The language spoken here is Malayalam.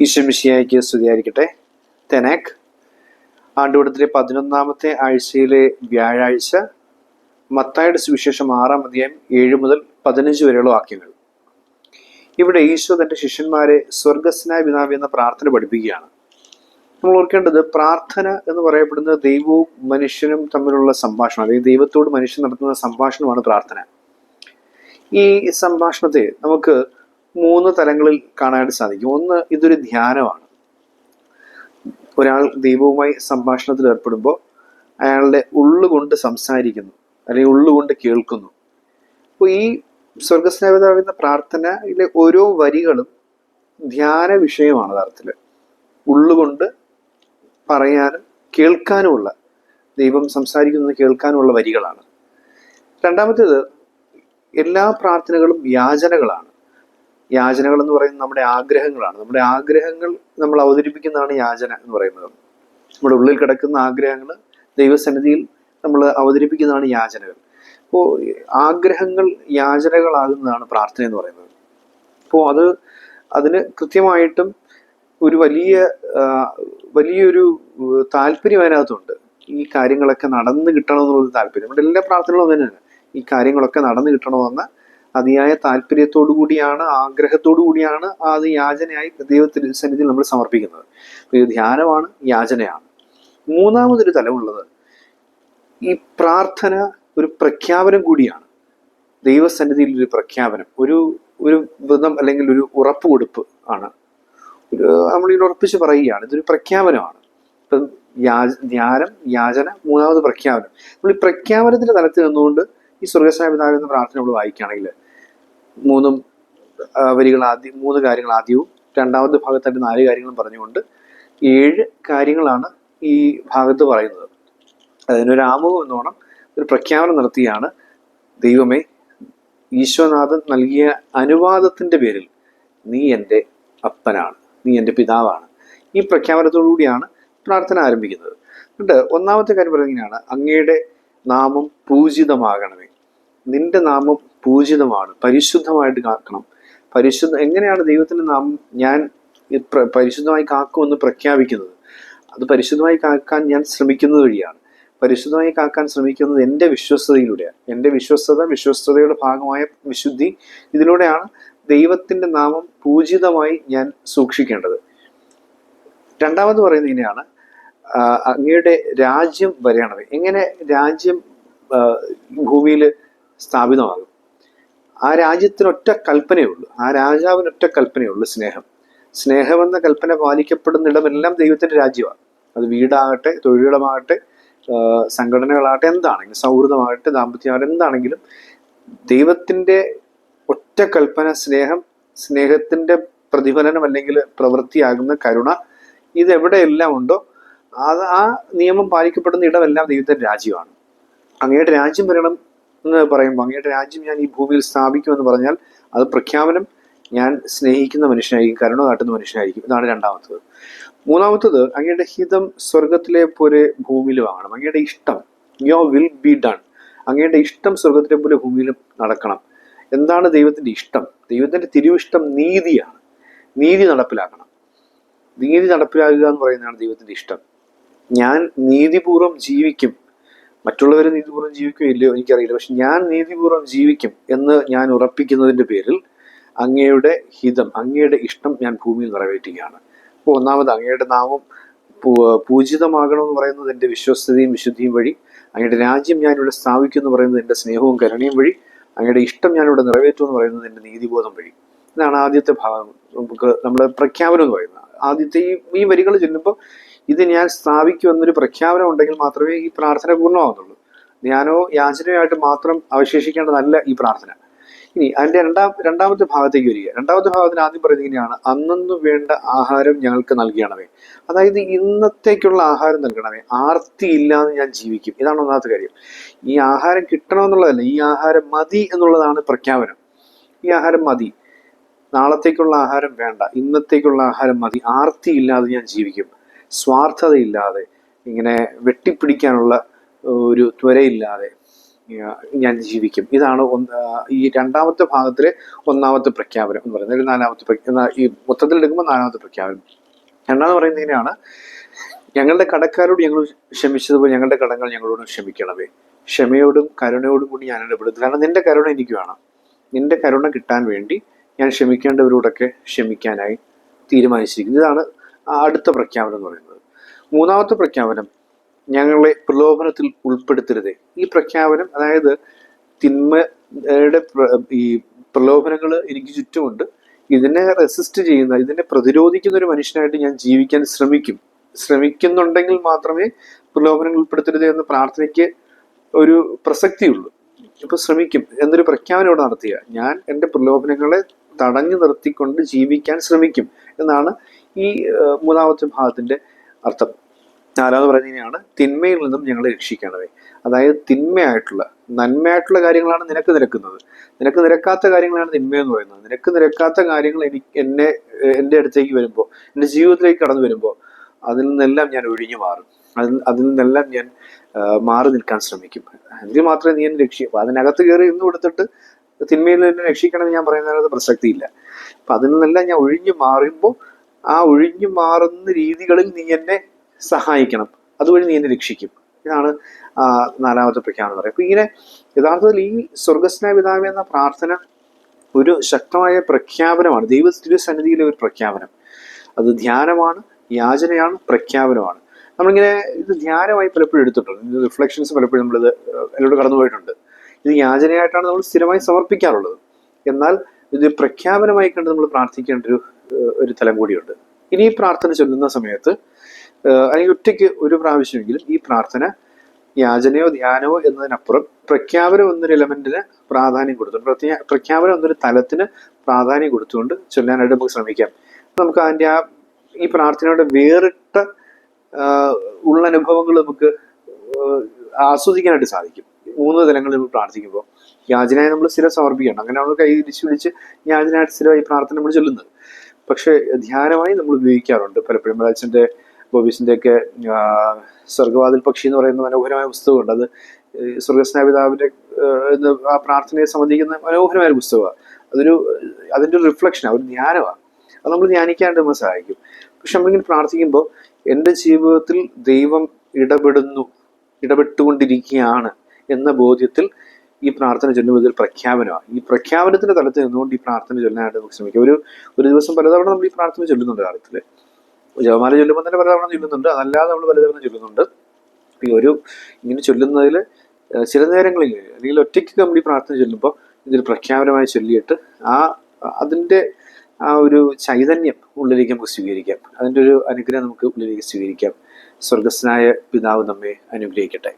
ഈശ്വമിഷിയായിക്ക് സ്തുതിയായിരിക്കട്ടെ. തെനാക് ആണ്ടുകൂടത്തിലെ പതിനൊന്നാമത്തെ ആഴ്ചയിലെ വ്യാഴാഴ്ച മത്തായുടെ സുവിശേഷം ആറാം അധ്യായം ഏഴ് മുതൽ പതിനഞ്ച് വരെയുള്ള വാക്യങ്ങൾ. ഇവിടെ ഈശോ തന്റെ ശിഷ്യന്മാരെ സ്വർഗസ്നായ പിതാവ് എന്ന പ്രാർത്ഥന പഠിപ്പിക്കുകയാണ്. നമ്മൾ ഓർക്കേണ്ടത് പ്രാർത്ഥന എന്ന് പറയപ്പെടുന്നത് ദൈവവും മനുഷ്യനും തമ്മിലുള്ള സംഭാഷണം അല്ലെങ്കിൽ ദൈവത്തോട് മനുഷ്യൻ നടത്തുന്ന സംഭാഷണമാണ് പ്രാർത്ഥന. ഈ സംഭാഷണത്തെ നമുക്ക് മൂന്ന് തലങ്ങളിൽ കാണാനായിട്ട് സാധിക്കും. ഒന്ന് ഇതൊരു ധ്യാനമാണ്. ഒരാൾ ദൈവവുമായി സംഭാഷണത്തിൽ ഏർപ്പെടുമ്പോൾ അയാളുടെ ഉള്ളുകൊണ്ട് സംസാരിക്കുന്നു അല്ലെങ്കിൽ ഉള്ളുകൊണ്ട് കേൾക്കുന്നു. അപ്പോൾ ഈ സ്വർഗസ്നേഹിതാവെന്ന പ്രാർത്ഥനയിലെ ഓരോ വരികളും ധ്യാന വിഷയമാണ് യഥാർത്ഥത്തിൽ. ഉള്ളുകൊണ്ട് പറയാനും കേൾക്കാനുമുള്ള ദൈവം സംസാരിക്കുന്നത് കേൾക്കാനുമുള്ള വരികളാണ്. രണ്ടാമത്തേത് എല്ലാ പ്രാർത്ഥനകളും യാചനകളാണ്. യാചനകൾ എന്ന് പറയുന്നത് നമ്മുടെ ആഗ്രഹങ്ങളാണ്. നമ്മുടെ ആഗ്രഹങ്ങൾ നമ്മൾ അവതരിപ്പിക്കുന്നതാണ് യാചന എന്ന് പറയുന്നത്. നമ്മുടെ ഉള്ളിൽ കിടക്കുന്ന ആഗ്രഹങ്ങൾ ദൈവസന്നിധിയിൽ നമ്മൾ അവതരിപ്പിക്കുന്നതാണ് യാചനകൾ. അപ്പോൾ ആഗ്രഹങ്ങൾ യാചനകളാകുന്നതാണ് പ്രാർത്ഥന എന്ന് പറയുന്നത്. അപ്പോൾ അത് അതിന് കൃത്യമായിട്ടും ഒരു വലിയ വലിയൊരു താല്പര്യം അതിനകത്തുണ്ട്. ഈ കാര്യങ്ങളൊക്കെ നടന്നു കിട്ടണമെന്നുള്ളൊരു താല്പര്യം. നമ്മുടെ എല്ലാ പ്രാർത്ഥനകളും അങ്ങനെയാണ്. ഈ കാര്യങ്ങളൊക്കെ നടന്നു കിട്ടണമെന്ന അതിയായ താല്പര്യത്തോടു കൂടിയാണ് ആഗ്രഹത്തോടു കൂടിയാണ് അത് യാചനയായി ദൈവത്തിന് സന്നിധിയിൽ നമ്മൾ സമർപ്പിക്കുന്നത്. ഇത് ധ്യാനമാണ് യാചനയാണ്. മൂന്നാമതൊരു തലമുള്ളത് ഈ പ്രാർത്ഥന ഒരു പ്രഖ്യാപനം കൂടിയാണ്. ദൈവസന്നിധിയിൽ ഒരു പ്രഖ്യാപനം ഒരു ഒരു വ്രതം അല്ലെങ്കിൽ ഒരു ഉറപ്പ് കൊടുപ്പ് ആണ്. ഒരു നമ്മളിങ്ങനെ ഉറപ്പിച്ച് പറയുകയാണ് ഇതൊരു പ്രഖ്യാപനമാണ്. ഇപ്പം യാജ ധ്യാനം യാചന മൂന്നാമത് പ്രഖ്യാപനം. നമ്മൾ ഈ പ്രഖ്യാപനത്തിന്റെ തലത്തിൽ നിന്നുകൊണ്ട് ഈ സ്വർഗസ്നായ പിതാവ് എന്ന പ്രാർത്ഥന നമ്മൾ വായിക്കുകയാണെങ്കിൽ മൂന്നും വരികൾ ആദ്യം മൂന്ന് കാര്യങ്ങൾ ആദ്യവും രണ്ടാമത്തെ ഭാഗത്തായിട്ട് നാല് കാര്യങ്ങളും പറഞ്ഞുകൊണ്ട് ഏഴ് കാര്യങ്ങളാണ് ഈ ഭാഗത്ത് പറയുന്നത്. അതിനൊരു ആമുഖം എന്നോണം ഒരു പ്രഖ്യാപനം നടത്തിയാണ് ദൈവമേ ഈശ്വനാഥൻ നൽകിയ അനുവാദത്തിന്റെ പേരിൽ നീ എന്റെ അപ്പനാണ് നീ എന്റെ പിതാവാണ്. ഈ പ്രഖ്യാപനത്തോടു കൂടിയാണ് പ്രാർത്ഥന ആരംഭിക്കുന്നത്. എന്നിട്ട് ഒന്നാമത്തെ കാര്യം പറയുന്നതിനാണ് അങ്ങയുടെ നാമം പൂജിതമാകണമേ. നിന്റെ നാമം പൂജിതമാണ്. പരിശുദ്ധമായിട്ട് കാക്കണം. പരിശുദ്ധ എങ്ങനെയാണ് ദൈവത്തിന് നാം ഞാൻ പരിശുദ്ധമായി കാക്കുമെന്ന് പ്രഖ്യാപിക്കുന്നത്? അത് പരിശുദ്ധമായി കാക്കാൻ ഞാൻ ശ്രമിക്കുന്നത് വഴിയാണ്. പരിശുദ്ധമായി കാക്കാൻ ശ്രമിക്കുന്നത് എന്റെ വിശ്വസ്തയിലൂടെയാണ് എന്റെ വിശ്വസ്തത വിശ്വസ്തയുടെ ഭാഗമായ വിശുദ്ധി ഇതിലൂടെയാണ് ദൈവത്തിന്റെ നാമം പൂജിതമായി ഞാൻ സൂക്ഷിക്കേണ്ടത്. രണ്ടാമത് പറയുന്നത് ഇങ്ങനെയാണ്. അങ്ങയുടെ രാജ്യം വരണമേ എങ്ങനെ രാജ്യം ഭൂമിയിൽ സ്ഥാപിതമാകും? ആ രാജ്യത്തിനൊറ്റ കൽപ്പനയേ ഉള്ളൂ. ആ രാജാവിനൊറ്റ കൽപ്പനയേ ഉള്ളൂ സ്നേഹം. സ്നേഹമെന്ന കൽപ്പന പാലിക്കപ്പെടുന്നിടമെല്ലാം ദൈവത്തിന്റെ രാജ്യമാണ്. അത് വീടാകട്ടെ തൊഴിലിടമാകട്ടെ സംഘടനകളാകട്ടെ എന്താണെങ്കിലും സൗഹൃദമാകട്ടെ ദാമ്പത്യമാകട്ടെ എന്താണെങ്കിലും ദൈവത്തിന്റെ ഒറ്റ കൽപ്പന സ്നേഹം സ്നേഹത്തിന്റെ പ്രതിഫലനം അല്ലെങ്കിൽ പ്രവൃത്തിയാകുന്ന കരുണ ഇതെവിടെയെല്ലാം ഉണ്ടോ അത് ആ നിയമം പാലിക്കപ്പെടുന്ന ഇടമെല്ലാം ദൈവത്തിന്റെ രാജ്യമാണ്. അങ്ങയുടെ രാജ്യം വരണം എന്ന് പറയുമ്പോൾ അങ്ങയുടെ രാജ്യം ഞാൻ ഈ ഭൂമിയിൽ സ്ഥാപിക്കുമെന്ന് പറഞ്ഞാൽ അത് പ്രഖ്യാപനം ഞാൻ സ്നേഹിക്കുന്ന മനുഷ്യനായിരിക്കും കരുണ കാട്ടുന്ന മനുഷ്യനായിരിക്കും. ഇതാണ് രണ്ടാമത്തത്. മൂന്നാമത്തത് അങ്ങയുടെ ഹിതം സ്വർഗത്തിലെ പോലെ ഭൂമിയിലും ആകണം. അങ്ങയുടെ ഇഷ്ടം യോ വിൽ ബി ഡൺ. അങ്ങയുടെ ഇഷ്ടം സ്വർഗത്തിലെ പോലെ ഭൂമിയിലും നടക്കണം. എന്താണ് ദൈവത്തിന്റെ ഇഷ്ടം? ദൈവത്തിന്റെ തിരുവിഷ്ടം നീതിയാണ്. നീതി നടപ്പിലാക്കണം. നീതി നടപ്പിലാക്കുക എന്ന് പറയുന്നതാണ് ദൈവത്തിന്റെ ഇഷ്ടം. ഞാൻ നീതിപൂർവം ജീവിക്കും. മറ്റുള്ളവർ നീതിപൂർവം ജീവിക്കുകയോ ഇല്ലയോ എനിക്കറിയില്ല. പക്ഷെ ഞാൻ നീതിപൂർവം ജീവിക്കും എന്ന് ഞാൻ ഉറപ്പിക്കുന്നതിന്റെ പേരിൽ അങ്ങയുടെ ഹിതം അങ്ങയുടെ ഇഷ്ടം ഞാൻ ഭൂമിയിൽ നിറവേറ്റുകയാണ്. അപ്പോൾ ഒന്നാമത് അങ്ങയുടെ നാമം പൂജിതമാകണമെന്ന് പറയുന്നത് എന്റെ വിശ്വസ്തതയും വിശുദ്ധിയും വഴി അങ്ങയുടെ രാജ്യം ഞാനിവിടെ സ്ഥാപിക്കുമെന്ന് പറയുന്നത് എന്റെ സ്നേഹവും കരുണയും വഴി അങ്ങയുടെ ഇഷ്ടം ഞാനിവിടെ ഇവിടെ നിറവേറ്റും എന്ന് പറയുന്നത് എന്റെ നീതിബോധം വഴി. ഇതാണ് ആദ്യത്തെ ഭാഗം. നമുക്ക് നമ്മുടെ പ്രഖ്യാപനം എന്ന് പറയുന്നത്. ആദ്യത്തെ ഈ ഈ വരികൾ ചൊല്ലുമ്പോൾ ഇത് ഞാൻ സ്ഥാപിക്കും എന്നൊരു പ്രഖ്യാപനം ഉണ്ടെങ്കിൽ മാത്രമേ ഈ പ്രാർത്ഥന പൂർണമാകുന്നുള്ളൂ ധ്യാനോ യാചനയായിട്ട് മാത്രം അവശേഷിക്കേണ്ടതല്ല ഈ പ്രാർത്ഥന. ഇനി അതിന്റെ രണ്ടാം രണ്ടാമത്തെ ഭാഗത്തേക്ക് വരിക. രണ്ടാമത്തെ ഭാഗത്തിന് ആദ്യം പറയുന്നത് ഇങ്ങനെയാണ്. അന്നു വേണ്ട ആഹാരം ഞങ്ങൾക്ക് നൽകണമേ. അതായത് ഇന്നത്തേക്കുള്ള ആഹാരം നൽകണമേ. ആർത്തി ഇല്ലാതെ ഞാൻ ജീവിക്കും. ഇതാണ് ഒന്നാമത്തെ കാര്യം. ഈ ആഹാരം കിട്ടണമെന്നുള്ളതല്ല ഈ ആഹാരം മതി എന്നുള്ളതാണ് പ്രഖ്യാപനം. ഈ ആഹാരം മതി. നാളത്തേക്കുള്ള ആഹാരം വേണ്ട. ഇന്നത്തേക്കുള്ള ആഹാരം മതി. ആർത്തി ഇല്ലാതെ ഞാൻ ജീവിക്കും. സ്വാർത്ഥതയില്ലാതെ ഇങ്ങനെ വെട്ടിപ്പിടിക്കാനുള്ള ഒരു ത്വരയില്ലാതെ ഞാൻ ജീവിക്കും. ഇതാണ് ഈ രണ്ടാമത്തെ ഭാഗത്തിലെ ഒന്നാമത്തെ പ്രഖ്യാപനം എന്ന് പറയുന്നത്. നാലാമത്തെ ഈ മൊത്തത്തിൽ എടുക്കുമ്പോൾ നാലാമത്തെ പ്രഖ്യാപനം. രണ്ടാമത് പറയുന്നത് ഇങ്ങനെയാണ്. ഞങ്ങളുടെ കടക്കാരോട് ഞങ്ങൾ ക്ഷമിച്ചതുപോലെ ഞങ്ങളുടെ കടങ്ങൾ ഞങ്ങളോട് ക്ഷമിക്കണമേ. ക്ഷമയോടും കരുണയോടും കൂടി ഞാൻ ഇടപെടുന്നു. കാരണം നിന്റെ കരുണ എനിക്ക് വേണം. നിന്റെ കരുണ കിട്ടാൻ വേണ്ടി ഞാൻ ക്ഷമിക്കേണ്ടവരോടൊക്കെ ക്ഷമിക്കാനായി തീരുമാനിച്ചിരിക്കുന്നു. ഇതാണ് അടുത്ത പ്രഖ്യാപനം എന്ന് പറയുന്നത്. മൂന്നാമത്തെ പ്രഖ്യാപനം ഞങ്ങളെ പ്രലോഭനത്തിൽ ഉൾപ്പെടുത്തരുതേ. ഈ പ്രഖ്യാപനം അതായത് തിന്മയുടെ ഈ പ്രലോഭനങ്ങൾ എനിക്ക് ചുറ്റുമുണ്ട്. ഇതിനെ റെസിസ്റ്റ് ചെയ്യുന്ന ഇതിനെ പ്രതിരോധിക്കുന്ന ഒരു മനുഷ്യനായിട്ട് ഞാൻ ജീവിക്കാൻ ശ്രമിക്കും. ശ്രമിക്കുന്നുണ്ടെങ്കിൽ മാത്രമേ പ്രലോഭനങ്ങൾ ഉൾപ്പെടുത്തരുത് എന്ന പ്രാർത്ഥനയ്ക്ക് ഒരു പ്രസക്തിയുള്ളൂ. ഇപ്പൊ ശ്രമിക്കും എന്നൊരു പ്രഖ്യാപനം ഇവിടെ നടത്തിയ ഞാൻ എന്റെ പ്രലോഭനങ്ങളെ തടഞ്ഞു നിർത്തിക്കൊണ്ട് ജീവിക്കാൻ ശ്രമിക്കും എന്നാണ് ഈ മൂന്നാമത്തെ ഭാഗത്തിന്റെ അർത്ഥം. നാലാമത് പറയുന്നതിനെയാണ് തിന്മയിൽ നിന്നും ഞങ്ങളെ രക്ഷിക്കണമേ. അതായത് തിന്മയായിട്ടുള്ള നന്മയായിട്ടുള്ള കാര്യങ്ങളാണ് നിനക്ക് നിരക്കുന്നത്. നിനക്ക് നിരക്കാത്ത കാര്യങ്ങളാണ് തിന്മയെന്ന് പറയുന്നത്. നിനക്ക് നിരക്കാത്ത കാര്യങ്ങൾ എനിക്ക് എന്നെ എന്റെ അടുത്തേക്ക് വരുമ്പോൾ എന്റെ ജീവിതത്തിലേക്ക് കടന്നു വരുമ്പോൾ അതിൽ നിന്നെല്ലാം ഞാൻ ഒഴിഞ്ഞു മാറും. അതിൽ അതിൽ നിന്നെല്ലാം ഞാൻ മാറി നിൽക്കാൻ ശ്രമിക്കും. എങ്കിൽ മാത്രമേ നീ എന്നെ രക്ഷിക്കും അതിനകത്ത് കയറി ഇന്ന് കൊടുത്തിട്ട് തിന്മയിൽ നിന്ന് രക്ഷിക്കണമെന്ന് ഞാൻ പറയുന്നതിനകത്ത് പ്രസക്തിയില്ല. അപ്പൊ അതിൽ നിന്നെല്ലാം ഞാൻ ഒഴിഞ്ഞു മാറുമ്പോൾ ആ ഒഴിഞ്ഞു മാറുന്ന രീതികളിൽ നീ എന്നെ സഹായിക്കണം. അതുവഴി നീ എന്നെ രക്ഷിക്കും. ഇതാണ് നാലാമത്തെ പ്രഖ്യാപനം പറയുന്നത്. അപ്പൊ ഇങ്ങനെ യഥാർത്ഥത്തിൽ ഈ സ്വർഗസ്നായ പിതാവ് എന്ന പ്രാർത്ഥന ഒരു ശക്തമായ പ്രഖ്യാപനമാണ്. ദൈവത്തിന്റെ സന്നിധിയിലെ ഒരു പ്രഖ്യാപനം. അത് ധ്യാനമാണ് യാചനയാണ് പ്രഖ്യാപനമാണ്. നമ്മളിങ്ങനെ ഇത് ധ്യാനമായി പലപ്പോഴും എടുത്തിട്ടുണ്ട്. റിഫ്ലക്ഷൻസ് പലപ്പോഴും നമ്മളിത് അതിലൂടെ കടന്നു പോയിട്ടുണ്ട്. ഇത് യാചനയായിട്ടാണ് നമ്മൾ സ്ഥിരമായി സമർപ്പിക്കാറുള്ളത്. എന്നാൽ ഇത് പ്രഖ്യാപനമായി കണ്ട് നമ്മൾ പ്രാർത്ഥിക്കേണ്ട ഒരു ഒരു തലം കൂടിയുണ്ട്. ഇനി ഈ പ്രാർത്ഥന ചൊല്ലുന്ന സമയത്ത് അല്ലെങ്കിൽ ഒറ്റയ്ക്ക് ഒരു പ്രാവശ്യമെങ്കിലും ഈ പ്രാർത്ഥന യാചനയോ ധ്യാനമോ എന്നതിനപ്പുറം പ്രഖ്യാപനം എന്നൊരു എലമെന്റിന് പ്രാധാന്യം കൊടുത്തുകൊണ്ട് പ്രത്യേക പ്രഖ്യാപനം എന്നൊരു തലത്തിന് പ്രാധാന്യം കൊടുത്തുകൊണ്ട് ചൊല്ലാനായിട്ട് നമുക്ക് ശ്രമിക്കാം. നമുക്ക് അതിന്റെ ആ ഈ പ്രാർത്ഥനയുടെ വേറിട്ട ഉള്ള അനുഭവങ്ങൾ നമുക്ക് ആസ്വദിക്കാനായിട്ട് സാധിക്കും. മൂന്ന് തലങ്ങളിൽ നമ്മൾ പ്രാർത്ഥിക്കുമ്പോൾ യാചനയെ നമ്മൾ സ്ഥിരം സമർപ്പിക്കണം. അങ്ങനെ നമ്മൾ കൈ തിരിച്ചു പിടിച്ച് യാചനയായിട്ട് സ്ഥിരമായി പ്രാർത്ഥന നമ്മൾ ചൊല്ലുന്നത്. പക്ഷെ ധ്യാനമായി നമ്മൾ ഉപയോഗിക്കാറുണ്ട്. പലപ്പോഴും അച്ഛന്റെ ബോബീസിന്റെ ഒക്കെ സ്വർഗവാതിൽ പക്ഷി എന്ന് പറയുന്ന മനോഹരമായ പുസ്തകമുണ്ട്. അത് എന്ന് ആ പ്രാർത്ഥനയെ സംബന്ധിക്കുന്ന മനോഹരമായ ഒരു പുസ്തകമാണ്. അതൊരു അതിന്റെ ഒരു റിഫ്ലക്ഷനാണ് ഒരു ധ്യാനമാണ്. അത് നമ്മൾ ധ്യാനിക്കാണ്ട് നമ്മൾ സഹായിക്കും. പക്ഷെ നമ്മളിങ്ങനെ പ്രാർത്ഥിക്കുമ്പോൾ എന്റെ ജീവിതത്തിൽ ദൈവം ഇടപെടുന്നു ഇടപെട്ടുകൊണ്ടിരിക്കുകയാണ് എന്ന ബോധ്യത്തിൽ ഈ പ്രാർത്ഥന ചൊല്ലുമ്പോൾ ഇതൊരു പ്രഖ്യാപനമാണ്. ഈ പ്രഖ്യാപനത്തിന്റെ തലത്തിൽ നിന്നുകൊണ്ട് ഈ പ്രാർത്ഥന ചൊല്ലാനായിട്ട് നമുക്ക് ശ്രമിക്കാം. ഒരു ഒരു ദിവസം പലതവണ നമ്മൾ ഈ പ്രാർത്ഥന ചൊല്ലുന്നുണ്ട് കാലത്തിൽ ജപമാല ചൊല്ലുമ്പോൾ തന്നെ പലതവണ ചൊല്ലുന്നുണ്ട്. അതല്ലാതെ നമ്മൾ പലതവണ ചൊല്ലുന്നുണ്ട്. ഈ ഒരു ഇങ്ങനെ ചൊല്ലുന്നതിൽ ചില നേരങ്ങളിൽ അല്ലെങ്കിൽ ഒറ്റയ്ക്ക് നമ്മൾ ഈ പ്രാർത്ഥന ചൊല്ലുമ്പോൾ ഇതൊരു പ്രഖ്യാപനമായി ചൊല്ലിയിട്ട് ആ അതിന്റെ ആ ഒരു ചൈതന്യം ഉള്ളിലേക്ക് നമുക്ക് സ്വീകരിക്കാം. അതിന്റെ ഒരു അനുഗ്രഹം നമുക്ക് ഉള്ളിലേക്ക് സ്വീകരിക്കാം. സ്വർഗസ്നായ പിതാവ് നമ്മെ അനുഗ്രഹിക്കട്ടെ.